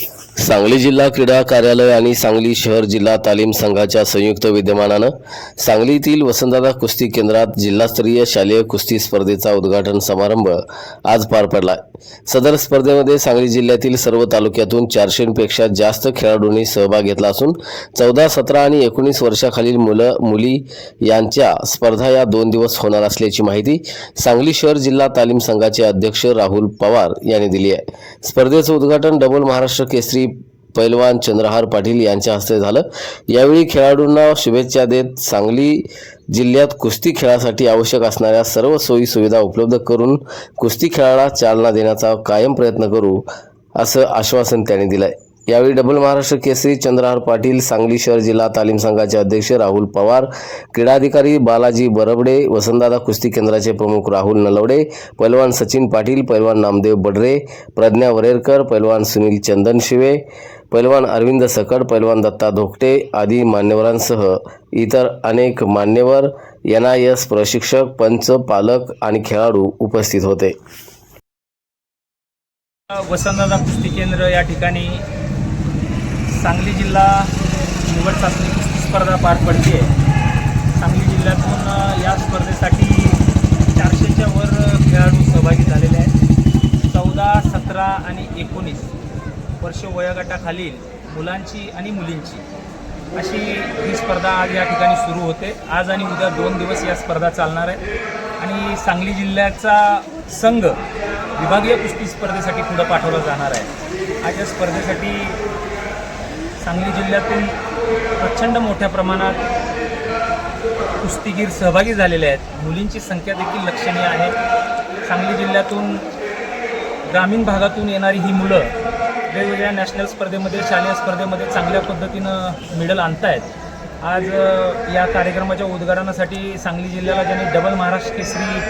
Thank you. Sangli जिल्हा क्रीडा कार्यालय आणि सांगली शहर जिल्हा तालीम संघाच्या संयुक्त विद्यमानानं सांगलीतील वसंतदादा कुस्ती केंद्रात जिल्हास्तरीय शालेय कुस्ती स्पर्धेचा उद्घाटन समारंभ आज पार पडला सदर स्पर्धेमध्ये सांगली जिल्ह्यातील सर्व तालुक्यातून चारशेपेक्षा जास्त खेळाडूंनी सहभाग घेतला असून चौदा सतरा आणि एकोणीस वर्षाखालील मुलं मुली यांच्या स्पर्धा या दोन दिवस होणार असल्याची माहिती सांगली शहर जिल्हा तालीम संघाचे अध्यक्ष राहुल पवार यांनी दिली आहे. स्पर्धेचं उद्घाटन डबल महाराष्ट्र केसरी पैलवान चंद्रहार पाटील यांच्या हस्ते झालं. यावेळी खेळाडूंना शुभेच्छा देत सांगली जिल्ह्यात कुस्ती खेळासाठी आवश्यक असणाऱ्या सर्व सोयी सुविधा उपलब्ध करून कुस्ती खेळाला चालना देण्याचा कायम प्रयत्न करू असं आश्वासन त्यांनी आहे यावेळी डबल महाराष्ट्र केसरी चंद्रहार पाटील सांगली शहर जिल्हा तालीम संघाचे अध्यक्ष राहुल पवार क्रीडाधिकारी बालाजी बरबडे वसंतदादा कुस्ती केंद्राचे प्रमुख राहुल नलवडे पैलवान सचिन पाटील पैलवान नामदेव बडरे प्रज्ञा वरेरकर पैलवान सुनील चंदन शिवे पैलवान अरविंद सकड पैलवान दत्ता धोकटे आदी मान्यवरांसह इतर अनेक मान्यवर एन आय एस प्रशिक्षक पंच पालक आणि खेळाडू उपस्थित होते. वसंतदादा कुस्ती केंद्र या ठिकाणी सांगली जिल्हा निवड चाचणी कुस्ती स्पर्धा पार पडली आहे. सांगली जिल्ह्यातून या स्पर्धेसाठी चारशेच्या वर खेळाडू सहभागी झालेले आहेत. चौदा सतरा आणि एकोणीस वर्ष वयोगटाखालील मुलांची आणि मुलींची अशी ही स्पर्धा आज या ठिकाणी सुरू होते. आज आणि उद्या दोन दिवस या स्पर्धा चालणार आहे आणि सांगली जिल्ह्याचा संघ विभागीय कुस्ती स्पर्धेसाठी पुढं पाठवला जाणार आहे. आज या स्पर्धेसाठी सांगली जिल्ह्यातून प्रचंड मोठ्या प्रमाणात कुस्तीगीर सहभागी झालेले आहेत. मुलींची संख्या देखील लक्षणीय आहे. सांगली जिल्ह्यातून ग्रामीण भागातून येणारी ही मुलं वेगवेगळ्या नॅशनल स्पर्धेमध्ये शालेय स्पर्धेमध्ये चांगल्या पद्धतीनं मेडल आणतायत. आज या कार्यक्रमाच्या उद्घाटनासाठी सांगली जिल्ह्याला ज्यांनी डबल महाराष्ट्र केसरी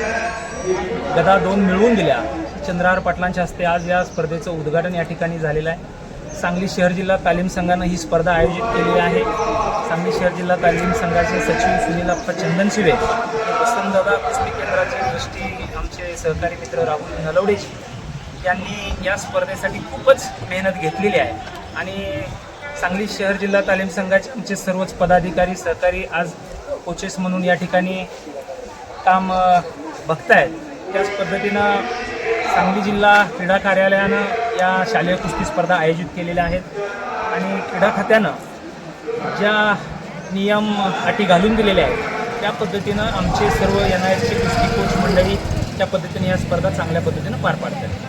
गदा दोन मिळवून दिल्या चंद्रहार पाटलांच्या हस्ते आज या स्पर्धेचं उद्घाटन या ठिकाणी झालेलं आहे. सांगली शहर जिल्हा तालीम संघानं ही स्पर्धा आयोजित केलेली आहे. सांगली शहर जिल्हा तालीम संघाचे सचिव सुनील अप्पा चंदनशिवे वसंतदादा कुस्ती केंद्राचे दृष्टी आमचे सहकारी मित्र राहुल नलवडेजी यांनी या स्पर्धेसाठी खूपच मेहनत घेतलेली आहे. आणि सांगली शहर जिल्हा तालीम संघाचे आमचे सर्वच पदाधिकारी सहकारी आज कोचेस म्हणून या ठिकाणी काम अ, बघतायत. त्याच पद्धतीनं सांगली जिल्हा क्रीडा कार्यालयानं या शालेय कुस्ती स्पर्धा आयोजित केलेल्या आहेत. आणि क्रीडा खात्यानं ज्या नियम अटी घालून दिलेल्या आहेत त्या पद्धतीनं आमचे सर्व एन आय एसचे कुस्ती कोच मंडळी त्या पद्धतीने या स्पर्धा चांगल्या पद्धतीनं पार पाडतात.